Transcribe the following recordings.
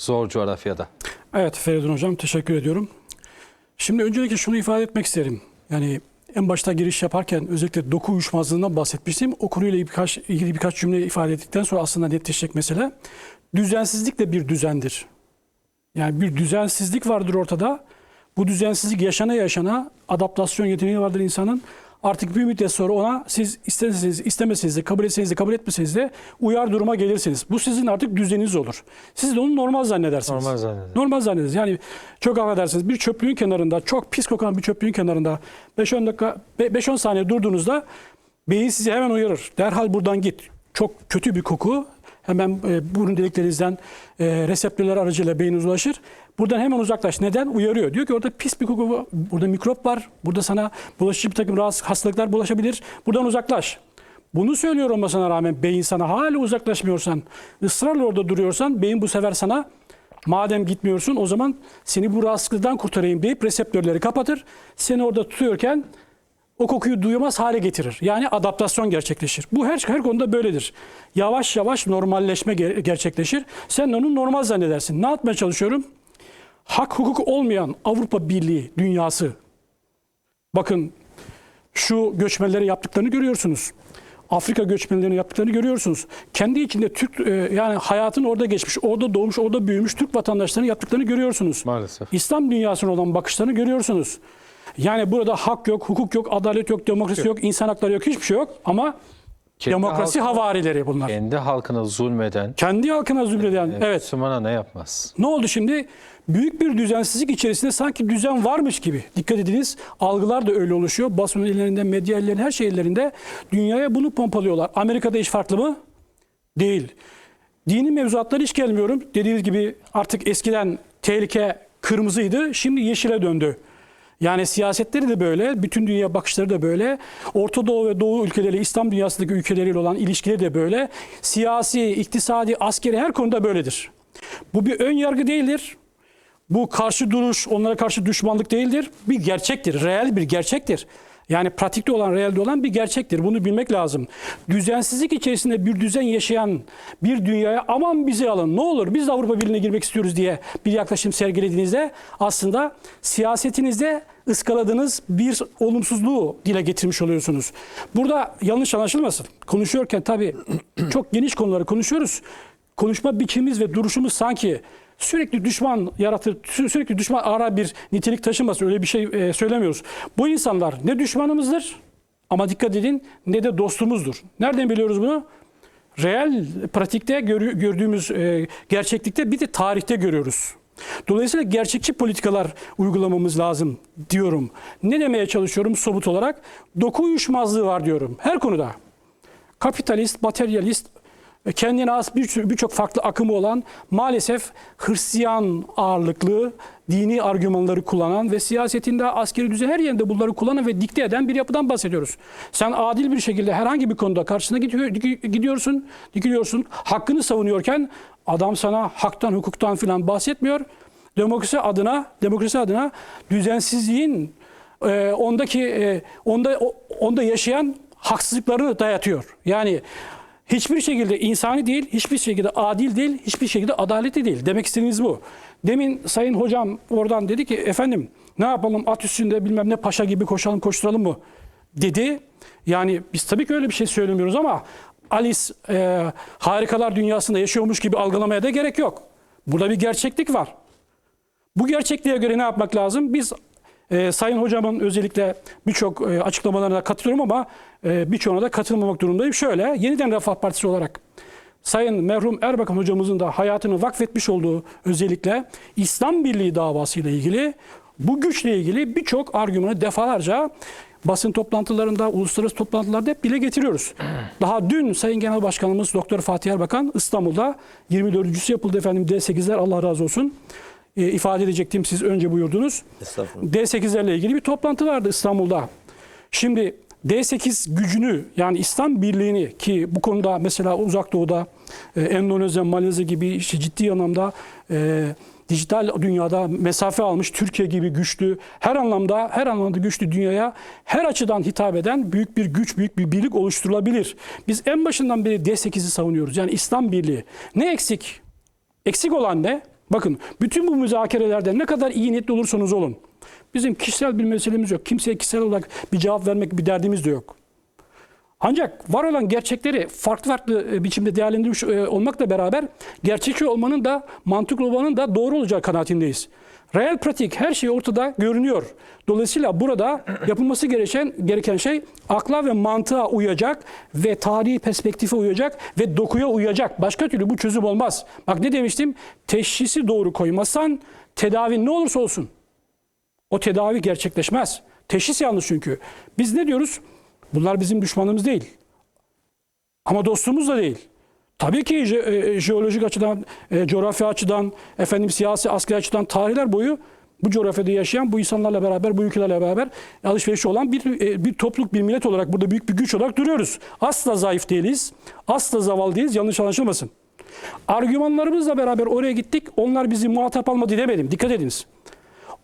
zor coğrafyada. Evet Feridun Hocam teşekkür ediyorum. Şimdi öncelikle şunu ifade etmek isterim. Yani en başta giriş yaparken özellikle doku uyuşmazlığından bahsetmiştim. O konuyla birkaç, ilgili birkaç cümle ifade ettikten sonra aslında netleşecek mesele. Düzensizlik de bir düzendir. Yani bir düzensizlik vardır ortada. Bu düzensizlik yaşana yaşana adaptasyon yeteneği vardır insanın. Artık bir müddet sonra ona siz isteseniz istemeseniz de kabul etseniz de kabul etmeseniz de uyar duruma gelirsiniz. Bu sizin artık düzeniniz olur. Siz de onu normal zannedersiniz. Normal zannederim. Normal zannederiz. Yani çok affedersiniz bir çöplüğün kenarında çok pis kokan bir çöplüğün kenarında 5-10 dakika 5-10 saniye durduğunuzda beyin sizi hemen uyarır. Derhal buradan git. Çok kötü bir koku. Hemen e, burun deliklerinizden e, reseptörler aracılığıyla beyninize ulaşır. Buradan hemen uzaklaş. Neden? Uyarıyor. Diyor ki orada pis bir koku. Burada mikrop var. Burada sana bulaşıcı bir takım rahatsız hastalıklar bulaşabilir. Buradan uzaklaş. Bunu söylüyor olmasına rağmen beyin sana hala uzaklaşmıyorsan, ısrarla orada duruyorsan beyin bu sefer sana madem gitmiyorsun o zaman seni bu rahatsızlıktan kurtarayım deyip reseptörleri kapatır. Seni orada tutuyorken o kokuyu duyamaz hale getirir. Yani adaptasyon gerçekleşir. Bu her her konuda böyledir. Yavaş yavaş normalleşme ger- gerçekleşir. Sen onu normal zannedersin. Ne yapmaya çalışıyorum? Hak hukuk olmayan Avrupa Birliği dünyası. Bakın şu göçmenlere yaptıklarını görüyorsunuz. Afrika göçmenlerine yaptıklarını görüyorsunuz. Kendi içinde Türk e, yani hayatın orada geçmiş, orada doğmuş, orada büyümüş Türk vatandaşlarının yaptıklarını görüyorsunuz. Maalesef. İslam dünyasına olan bakışlarını görüyorsunuz. Yani burada hak yok, hukuk yok, adalet yok, demokrasi yok, insan hakları yok, hiçbir şey yok ama Kendi demokrasi halkına- havarileri bunlar. Kendi halkına zulmeden Kendi halkına zulmeden. Evet. Müslümana ne yapmaz? Ne oldu şimdi? Büyük bir düzensizlik içerisinde sanki düzen varmış gibi. Dikkat ediniz algılar da öyle oluşuyor. Basın ellerinde, medya ellerinde, her şey ellerinde. Dünyaya bunu pompalıyorlar. Amerika'da iş farklı mı? Değil. Dini mevzuatlara hiç gelmiyorum. Dediğiniz gibi artık eskiden tehlike kırmızıydı. Şimdi yeşile döndü. Yani siyasetleri de böyle, bütün dünya bakışları da böyle. Orta Doğu ve Doğu ülkeleri, İslam dünyasındaki ülkeleriyle olan ilişkileri de böyle. Siyasi, iktisadi, askeri her konuda böyledir. Bu bir ön yargı değildir. Bu karşı duruş, onlara karşı düşmanlık değildir. Bir gerçektir, reel bir gerçektir. Yani pratikte olan, realde olan bir gerçektir. Bunu bilmek lazım. Düzensizlik içerisinde bir düzen yaşayan bir dünyaya aman bizi alın ne olur biz de Avrupa Birliği'ne girmek istiyoruz diye bir yaklaşım sergilediğinizde aslında siyasetinizde ıskaladığınız bir olumsuzluğu dile getirmiş oluyorsunuz. Burada yanlış anlaşılmasın. Konuşuyorken tabii çok geniş konuları konuşuyoruz. Konuşma biçimimiz ve duruşumuz sanki sürekli düşman yaratır, sü- sürekli düşman ara bir nitelik taşımasın. Öyle bir şey e, söylemiyoruz. Bu insanlar ne düşmanımızdır ama dikkat edin ne de dostumuzdur. Nereden biliyoruz bunu? Reel pratikte gördüğümüz e, gerçeklikte bir de tarihte görüyoruz. Dolayısıyla gerçekçi politikalar uygulamamız lazım diyorum. Ne demeye çalışıyorum somut olarak? Doku uyuşmazlığı var diyorum her konuda kapitalist, materyalist, kendine bir- birçok farklı akımı olan maalesef Hristiyan ağırlıklı dini argümanları kullanan ve siyasetinde askeri düzen her yerinde bunları kullanan ve dikte eden bir yapıdan bahsediyoruz. Sen adil bir şekilde herhangi bir konuda karşısına gidiyor- gidiyorsun, dikiliyorsun, hakkını savunuyorken adam sana haktan, hukuktan filan bahsetmiyor. Demokrasi adına, demokrasi adına düzensizliğin e, ondaki e, onda o- onda yaşayan haksızlıklarını dayatıyor. Yani hiçbir şekilde insani değil, hiçbir şekilde adil değil, hiçbir şekilde adaletli değil. Demek istediğiniz bu. Demin Sayın Hocam oradan dedi ki efendim ne yapalım at üstünde bilmem ne paşa gibi koşalım koşturalım mı dedi. Yani biz tabii ki öyle bir şey söylemiyoruz ama Alice e, harikalar dünyasında yaşıyormuş gibi algılamaya da gerek yok. Burada bir gerçeklik var. Bu gerçekliğe göre ne yapmak lazım? Biz e, Sayın Hocam'ın özellikle birçok e, açıklamalarına katılıyorum ama e, birçoğuna da katılmamak durumundayım. Şöyle, yeniden Refah Partisi olarak Sayın merhum Erbakan hocamızın da hayatını vakfetmiş olduğu özellikle İslam Birliği davası ile ilgili bu güçle ilgili birçok argümanı defalarca basın toplantılarında, uluslararası toplantılarda hep dile getiriyoruz. Daha dün Sayın Genel Başkanımız Doktor Fatih Erbakan İstanbul'da 24.sü yapıldı efendim D8'ler Allah razı olsun. E, ifade edecektim siz önce buyurdunuz. Estağfurullah. D8'lerle ilgili bir toplantı vardı İstanbul'da. Şimdi D8 gücünü yani İslam Birliği'ni ki bu konuda mesela Uzak Doğu'da e, Endonezya, Malezya gibi işte ciddi anlamda e, dijital dünyada mesafe almış Türkiye gibi güçlü her anlamda her anlamda güçlü dünyaya her açıdan hitap eden büyük bir güç, büyük bir birlik oluşturulabilir. Biz en başından beri D8'i savunuyoruz. Yani İslam Birliği. Ne eksik? Eksik olan ne? Bakın bütün bu müzakerelerde ne kadar iyi niyetli olursanız olun. Bizim kişisel bir meselemiz yok. Kimseye kişisel olarak bir cevap vermek bir derdimiz de yok. Ancak var olan gerçekleri farklı farklı e, biçimde değerlendirmiş e, olmakla beraber gerçekçi olmanın da mantıklı olmanın da doğru olacağı kanaatindeyiz. Real pratik her şey ortada görünüyor. Dolayısıyla burada yapılması gereken gereken şey akla ve mantığa uyacak ve tarihi perspektife uyacak ve dokuya uyacak. Başka türlü bu çözüm olmaz. Bak ne demiştim? Teşhisi doğru koymazsan tedavi ne olursa olsun o tedavi gerçekleşmez. Teşhis yanlış çünkü. Biz ne diyoruz? Bunlar bizim düşmanımız değil. Ama dostumuz da değil. Tabii ki je- e, jeolojik açıdan, e, coğrafya açıdan, efendim siyasi askeri açıdan tarihler boyu bu coğrafyada yaşayan bu insanlarla beraber, bu ülkelerle beraber alışverişi olan bir e, bir topluluk, bir millet olarak burada büyük bir güç olarak duruyoruz. Asla zayıf değiliz. Asla zavallı değiliz. Yanlış anlaşılmasın. Argümanlarımızla beraber oraya gittik. Onlar bizi muhatap almadı demedim. Dikkat ediniz.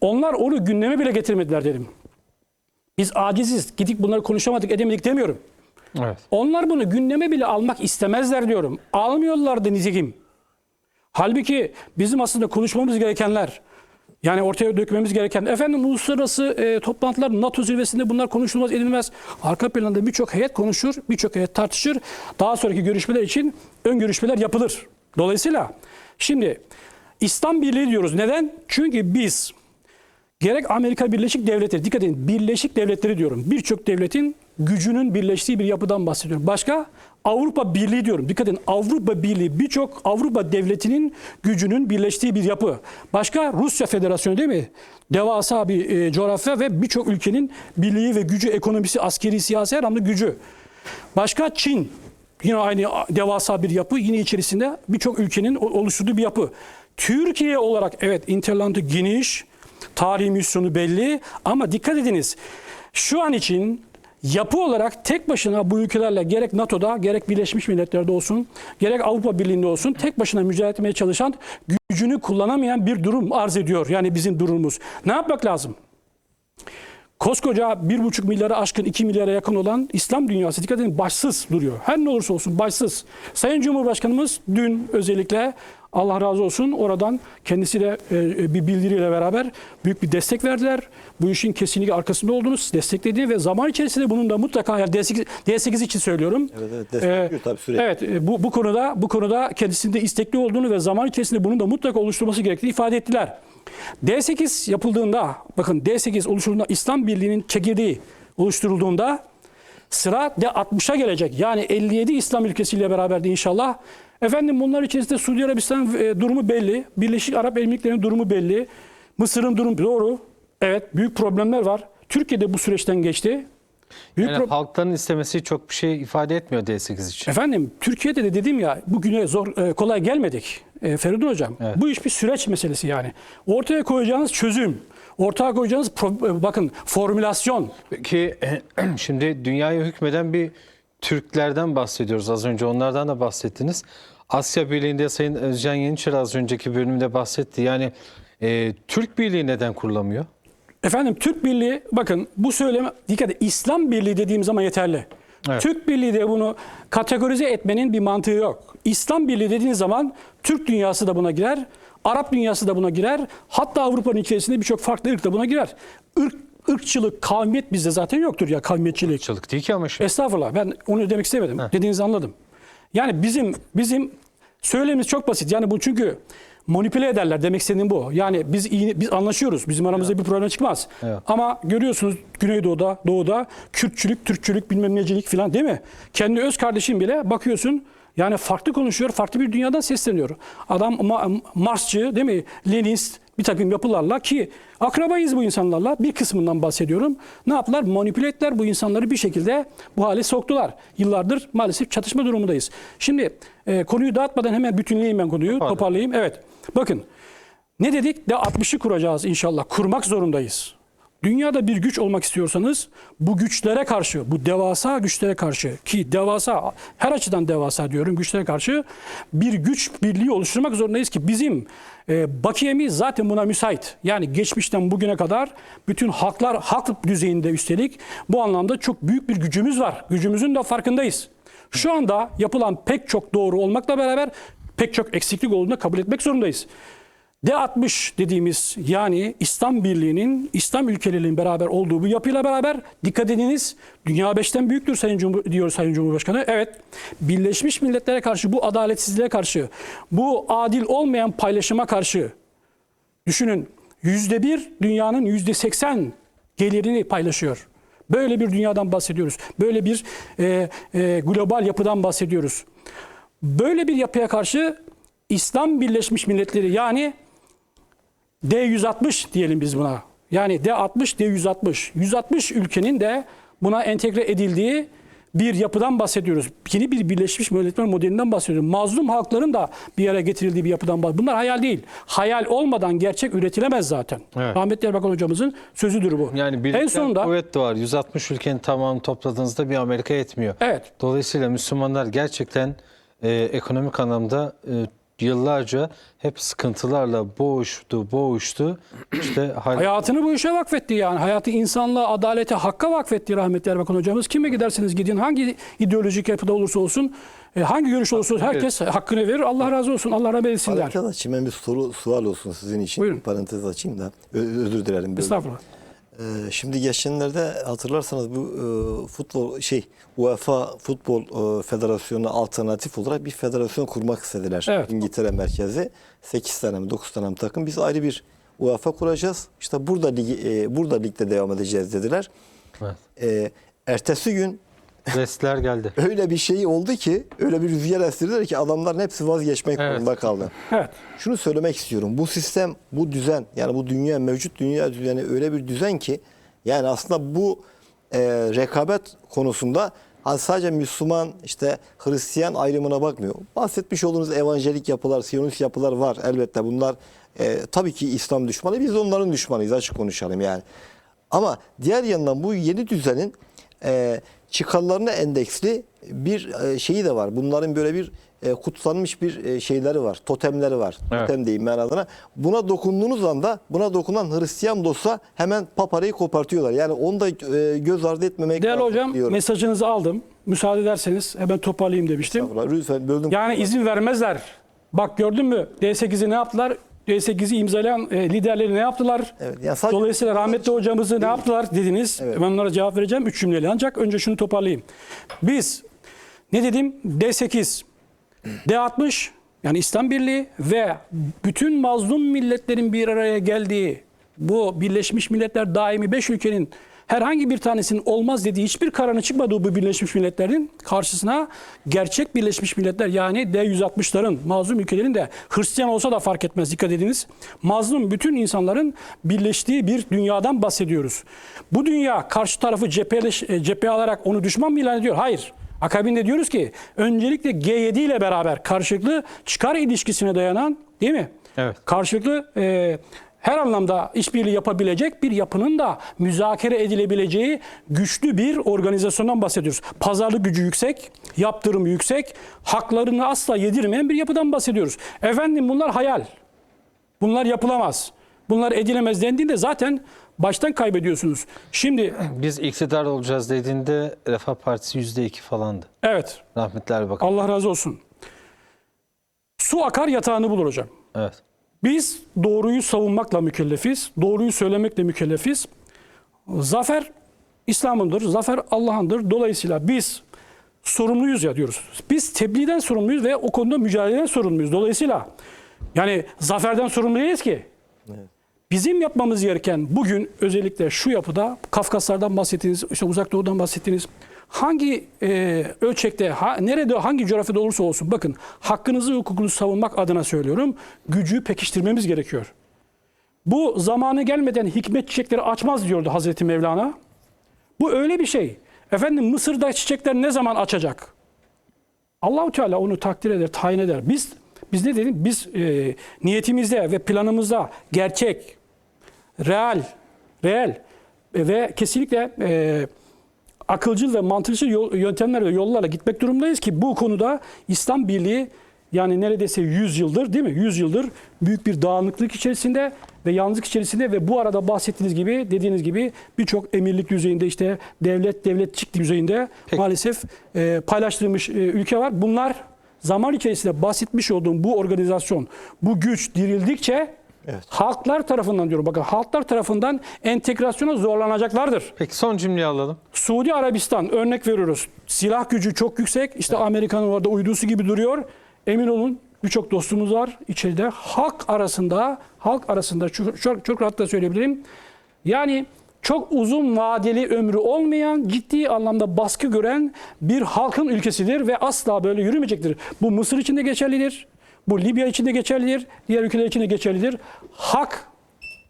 Onlar onu gündeme bile getirmediler dedim. Biz aciziz. Gidip bunları konuşamadık, edemedik demiyorum. Evet. Onlar bunu gündeme bile almak istemezler diyorum. Almıyorlar da nitekim. Halbuki bizim aslında konuşmamız gerekenler, yani ortaya dökmemiz gereken, efendim uluslararası e, toplantılar, NATO zirvesinde bunlar konuşulmaz, edilmez. Arka planda birçok heyet konuşur, birçok heyet tartışır. Daha sonraki görüşmeler için ön görüşmeler yapılır. Dolayısıyla şimdi İslam Birliği diyoruz. Neden? Çünkü biz Gerek Amerika Birleşik Devletleri, dikkat edin Birleşik Devletleri diyorum. Birçok devletin gücünün birleştiği bir yapıdan bahsediyorum. Başka Avrupa Birliği diyorum. Dikkat edin Avrupa Birliği birçok Avrupa devletinin gücünün birleştiği bir yapı. Başka Rusya Federasyonu değil mi? Devasa bir e, coğrafya ve birçok ülkenin birliği ve gücü, ekonomisi, askeri, siyasi her anlamda gücü. Başka Çin. Yine aynı devasa bir yapı. Yine içerisinde birçok ülkenin oluşturduğu bir yapı. Türkiye olarak evet interlandı geniş. Tarihi misyonu belli ama dikkat ediniz. Şu an için yapı olarak tek başına bu ülkelerle gerek NATO'da gerek Birleşmiş Milletler'de olsun gerek Avrupa Birliği'nde olsun tek başına mücadele etmeye çalışan gücünü kullanamayan bir durum arz ediyor. Yani bizim durumumuz. Ne yapmak lazım? Koskoca 1,5 milyara aşkın 2 milyara yakın olan İslam dünyası dikkat edin başsız duruyor. Her ne olursa olsun başsız. Sayın Cumhurbaşkanımız dün özellikle Allah razı olsun oradan kendisi de e, bir bildiriyle beraber büyük bir destek verdiler. Bu işin kesinlikle arkasında olduğunu destekledi ve zaman içerisinde bunun da mutlaka yani D8, D8 için söylüyorum. Evet, evet, destekliyor tabii sürekli. Evet e, bu, bu konuda bu konuda kendisinde istekli olduğunu ve zaman içerisinde bunun da mutlaka oluşturması gerektiğini ifade ettiler. D8 yapıldığında bakın D8 oluşturulduğunda İslam Birliği'nin çekirdeği oluşturulduğunda sıra D60'a gelecek. Yani 57 İslam ülkesiyle beraber de inşallah. Efendim bunlar içerisinde Suudi Arabistan e, durumu belli. Birleşik Arap Emirlikleri'nin durumu belli. Mısır'ın durumu doğru. Evet büyük problemler var. Türkiye'de bu süreçten geçti. Büyük Yani halkların istemesi çok bir şey ifade etmiyor D8 için. Efendim Türkiye'de de dedim ya bugüne zor e, kolay gelmedik. E, Feridun hocam Evet. bu iş bir süreç meselesi yani. Ortaya koyacağınız çözüm, ortaya koyacağınız pro- e, bakın formülasyon. Ki şimdi dünyaya hükmeden bir Türklerden bahsediyoruz. Az önce onlardan da bahsettiniz. Asya Birliği'nde Sayın Özcan Yeniçer az önceki bölümde bahsetti. Yani e, Türk Birliği neden kurulamıyor? Efendim Türk Birliği bakın bu söyleme dikkat edin İslam Birliği dediğim zaman yeterli. Evet. Türk Birliği de bunu kategorize etmenin bir mantığı yok. İslam Birliği dediğiniz zaman Türk dünyası da buna girer, Arap dünyası da buna girer. Hatta Avrupa'nın içerisinde birçok farklı ırk da buna girer. Irk, ırkçılık, kavmiyet bizde zaten yoktur ya kavmiyetçilik. Çılık değil ki ama şey. Estağfurullah ben onu demek istemedim. Dediğinizi anladım. Yani bizim bizim söylemimiz çok basit. Yani bu çünkü manipüle ederler demek istediğim bu. Yani biz iyi, biz anlaşıyoruz. Bizim aramızda bir problem çıkmaz. Evet. Ama görüyorsunuz Güneydoğu'da, Doğu'da Kürtçülük, Türkçülük, bilmem necilik falan değil mi? Kendi öz kardeşin bile bakıyorsun yani farklı konuşuyor, farklı bir dünyadan sesleniyor. Adam Ma- Marsçı değil mi? Leninist bir takım yapılarla ki akrabayız bu insanlarla bir kısmından bahsediyorum. Ne yaptılar? Manipüle ettiler bu insanları bir şekilde bu hale soktular. Yıllardır maalesef çatışma durumundayız. Şimdi e, konuyu dağıtmadan hemen bütünleyeyim ben konuyu, Toparlayın. toparlayayım. Evet. Bakın ne dedik? De 60'ı kuracağız inşallah. Kurmak zorundayız. Dünyada bir güç olmak istiyorsanız bu güçlere karşı, bu devasa güçlere karşı ki devasa her açıdan devasa diyorum güçlere karşı bir güç birliği oluşturmak zorundayız ki bizim e, bakiyemiz zaten buna müsait. Yani geçmişten bugüne kadar bütün halklar halk düzeyinde üstelik bu anlamda çok büyük bir gücümüz var. Gücümüzün de farkındayız. Şu anda yapılan pek çok doğru olmakla beraber pek çok eksiklik olduğunu kabul etmek zorundayız. D60 dediğimiz yani İslam Birliği'nin İslam ülkelerinin beraber olduğu bu yapıyla beraber dikkat ediniz dünya 5'ten büyüktür Sayın Cumhur, diyor Sayın Cumhurbaşkanı. Evet Birleşmiş Milletler'e karşı bu adaletsizliğe karşı bu adil olmayan paylaşıma karşı düşünün yüzde bir dünyanın yüzde seksen gelirini paylaşıyor. Böyle bir dünyadan bahsediyoruz. Böyle bir e, e, global yapıdan bahsediyoruz. Böyle bir yapıya karşı İslam Birleşmiş Milletleri yani D160 diyelim biz buna. Yani D60, D160. 160 ülkenin de buna entegre edildiği bir yapıdan bahsediyoruz. Yeni bir Birleşmiş Milletler modelinden bahsediyoruz. Mazlum halkların da bir araya getirildiği bir yapıdan bahsediyoruz. Bunlar hayal değil. Hayal olmadan gerçek üretilemez zaten. Evet. Rahmetli Erbakan hocamızın sözüdür bu. Yani en birlikten sonunda kuvvet de var. 160 ülkenin tamamını topladığınızda bir Amerika yetmiyor. Evet. Dolayısıyla Müslümanlar gerçekten e, ekonomik anlamda e, yıllarca hep sıkıntılarla boğuştu, boğuştu. İşte hal- Hayatını bu işe vakfetti yani. Hayatı insanlığa, adalete, hakka vakfetti rahmetli Erbakan hocamız. Kime giderseniz gidin, hangi ideolojik yapıda olursa olsun, e, hangi görüş olursa olsun herkes hakkını verir. Allah razı olsun, Allah rahmet etsin der. Parantez açayım ben bir soru sual olsun sizin için. Buyurun. Parantez açayım da özür dilerim. Estağfurullah. Ee, şimdi geçenlerde hatırlarsanız bu e, futbol şey UEFA Futbol e, Federasyonu alternatif olarak bir federasyon kurmak istediler. Evet. İngiltere merkezi 8 tane mi 9 tane mi takım biz ayrı bir UEFA kuracağız. İşte burada ligi, e, burada ligde devam edeceğiz dediler. Evet. E, ertesi gün Restler geldi. öyle bir şey oldu ki öyle bir rüzgar estirdiler ki adamların hepsi vazgeçmek Evet. zorunda kaldı. Evet. Şunu söylemek istiyorum. Bu sistem, bu düzen yani bu dünya mevcut dünya düzeni öyle bir düzen ki yani aslında bu e, rekabet konusunda hani sadece Müslüman işte Hristiyan ayrımına bakmıyor. Bahsetmiş olduğunuz evanjelik yapılar, siyonist yapılar var elbette. Bunlar e, tabii ki İslam düşmanı. Biz onların düşmanıyız açık konuşalım yani. Ama diğer yandan bu yeni düzenin e, çıkarlarına endeksli bir e, şeyi de var. Bunların böyle bir e, kutsanmış bir e, şeyleri var. Totemleri var. Evet. Totem diyeyim ben adına. Buna dokunduğunuz anda buna dokunan Hristiyan dostsa hemen paparayı kopartıyorlar. Yani onu da göz ardı etmemek Değerli lazım hocam diyorum. mesajınızı aldım. Müsaade ederseniz hemen toparlayayım demiştim. Lütfen böldüm. Yani izin vermezler. Bak gördün mü D8'i ne yaptılar? D8'i imzalayan e, liderleri ne yaptılar? Evet, yani sadece- Dolayısıyla rahmetli hocamızı ne yaptılar dediniz. Ben onlara cevap vereceğim. Üç cümleyle ancak önce şunu toparlayayım. Biz ne dedim? D8, D60 yani İslam Birliği ve bütün mazlum milletlerin bir araya geldiği bu Birleşmiş Milletler daimi 5 ülkenin herhangi bir tanesinin olmaz dediği hiçbir kararın çıkmadığı bu Birleşmiş Milletler'in karşısına gerçek Birleşmiş Milletler yani D160'ların mazlum ülkelerin de Hristiyan olsa da fark etmez dikkat ediniz. Mazlum bütün insanların birleştiği bir dünyadan bahsediyoruz. Bu dünya karşı tarafı cepheleş, e, cepheye alarak onu düşman mı ilan ediyor? Hayır. Akabinde diyoruz ki öncelikle G7 ile beraber karşılıklı çıkar ilişkisine dayanan değil mi? Evet. Karşılıklı e, her anlamda işbirliği yapabilecek bir yapının da müzakere edilebileceği güçlü bir organizasyondan bahsediyoruz. Pazarlık gücü yüksek, yaptırım yüksek, haklarını asla yedirmeyen bir yapıdan bahsediyoruz. Efendim bunlar hayal. Bunlar yapılamaz. Bunlar edilemez dendiğinde zaten baştan kaybediyorsunuz. Şimdi Biz iktidar olacağız dediğinde Refah Partisi %2 falandı. evet Rahmetli Erbakan. Allah razı olsun. Su akar yatağını bulur hocam. Evet. Biz doğruyu savunmakla mükellefiz. Doğruyu söylemekle mükellefiz. Zafer İslam'ındır. Zafer Allah'ındır. Dolayısıyla biz sorumluyuz ya diyoruz. Biz tebliğden sorumluyuz ve o konuda mücadeleden sorumluyuz. Dolayısıyla yani zaferden sorumlu değiliz ki. Bizim yapmamız gereken bugün özellikle şu yapıda Kafkaslardan bahsettiğiniz, işte Uzak Doğu'dan bahsettiğiniz hangi e, ölçekte, ha, nerede, hangi coğrafyada olursa olsun bakın hakkınızı, hukukunuzu savunmak adına söylüyorum. Gücü pekiştirmemiz gerekiyor. Bu zamanı gelmeden hikmet çiçekleri açmaz diyordu Hazreti Mevlana. Bu öyle bir şey. Efendim Mısır'da çiçekler ne zaman açacak? Allahu Teala onu takdir eder, tayin eder. Biz biz ne dedik? Biz e, niyetimizde ve planımızda gerçek, real, reel ve kesinlikle e, akılcıl ve mantıksal yol, yöntemlerle, yollarla gitmek durumundayız ki bu konuda İslam Birliği yani neredeyse 100 yıldır değil mi? 100 yıldır büyük bir dağınıklık içerisinde ve yalnızlık içerisinde ve bu arada bahsettiğiniz gibi dediğiniz gibi birçok emirlik düzeyinde işte devlet devletçik düzeyinde Peki. maalesef e, paylaştırılmış e, ülke var. Bunlar zaman içerisinde bahsetmiş olduğum bu organizasyon, bu güç dirildikçe Evet. Halklar tarafından diyorum bakın halklar tarafından entegrasyona zorlanacaklardır. Peki son cümleyi alalım. Suudi Arabistan örnek veriyoruz. Silah gücü çok yüksek. İşte Amerika'nın orada uydusu gibi duruyor. Emin olun birçok dostumuz var içeride. Halk arasında, halk arasında çok, çok, çok rahatla söyleyebilirim. Yani çok uzun vadeli ömrü olmayan, ciddi anlamda baskı gören bir halkın ülkesidir ve asla böyle yürümeyecektir. Bu Mısır için de geçerlidir. Bu Libya için de geçerlidir. Diğer ülkeler için de geçerlidir. Hak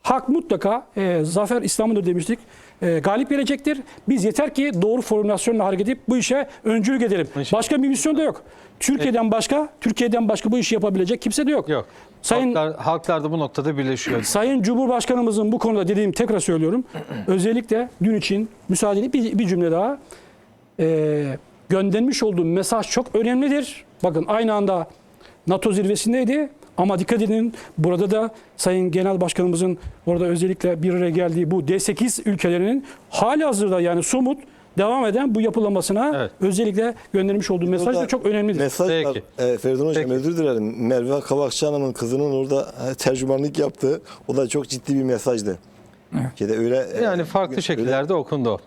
Hak mutlaka e, zafer İslam'dır demiştik. E, galip gelecektir. Biz yeter ki doğru formülasyonla hareket edip bu işe öncülük edelim. İnşallah. Başka bir misyon da yok. Türkiye'den başka, Türkiye'den başka bu işi yapabilecek kimse de yok. Yok. Sayın Halklar, halklar da bu noktada birleşiyor. Sayın Cumhurbaşkanımızın bu konuda dediğim tekrar söylüyorum. özellikle dün için müsaadeni bir, bir cümle daha. E, göndermiş olduğum mesaj çok önemlidir. Bakın aynı anda NATO zirvesindeydi. Ama dikkat edin burada da Sayın Genel Başkanımızın orada özellikle bir araya geldiği bu D8 ülkelerinin hali hazırda yani somut devam eden bu yapılamasına Evet. özellikle göndermiş olduğu mesaj da çok önemlidir. Mesaj var. Peki. E, Feridun Hocam Peki. özür dilerim. Merve Kavakçı Hanım'ın kızının orada e, tercümanlık yaptığı o da çok ciddi bir mesajdı. Şeyde öyle e, Yani farklı öyle- şekillerde okundu o.